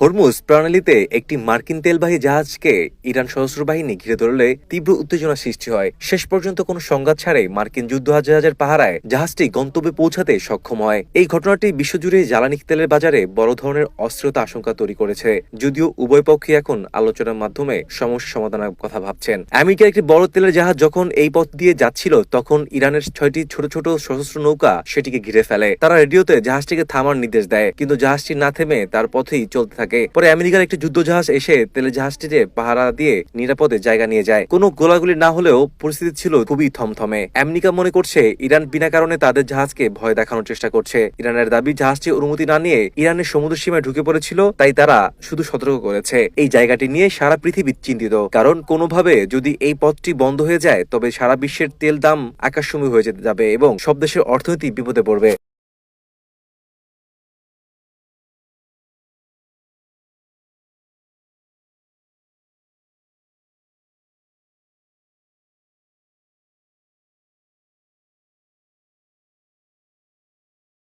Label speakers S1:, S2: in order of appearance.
S1: Hormuz প্রণালীতে একটি মার্কিন তেলবাহী জাহাজকে Iran সশস্ত্র বাহিনী ঘিরে ধরলে তীব্র উত্তেজনা সৃষ্টি হয়। শেষ পর্যন্ত কোনো সংঘাত ছাড়াই মার্কিন যুদ্ধ জাহাজের পাহারায় জাহাজটি গন্তব্যে পৌঁছাতে সক্ষম হয়। এই ঘটনাটি বিশ্বজুড়ে জ্বালানি তেলের বাজারে বড় ধরনের অস্থিরতা আশঙ্কা তৈরি করেছে, যদিও উভয় পক্ষই এখন আলোচনার মাধ্যমে সমস্যা সমাধানের কথা ভাবছেন। আমেরিকার একটি বড় তেলের জাহাজ যখন এই পথ দিয়ে যাচ্ছিল, তখন ইরানের ছয়টি ছোট ছোট সশস্ত্র নৌকা সেটিকে ঘিরে ফেলে। তারা রেডিওতে জাহাজটিকে থামার নির্দেশ দেয়, কিন্তু জাহাজটি না থেমে তার পথেই চলতে থাকে। পরে আমেরিকার একটি যুদ্ধ জাহাজ এসে তেলের জাহাজটিতে পাহারা দিয়ে নিরাপদে জায়গা নিয়ে যায়। কোনো গোলাগুলি না হলেও পরিস্থিতি ছিল খুবই থমথমে। আমেরিকা মনে করছে, ইরান বিনা কারণে তাদের জাহাজকে ভয় দেখানোর চেষ্টা করছে। ইরানের দাবি, জাহাজটি অনুমতি না নিয়ে ইরানের সমুদ্র সীমায় ঢুকে পড়েছিল, তাই তারা শুধু সতর্ক করেছে। এই জায়গাটি নিয়ে সারা পৃথিবী চিন্তিত। কারণ কোনোভাবে যদি এই পথটি বন্ধ হয়ে যায়, তবে সারা বিশ্বের তেল দাম আকাশসমূহ হয়ে যেতে যাবে এবং সব দেশের অর্থনীতি বিপদে পড়বে।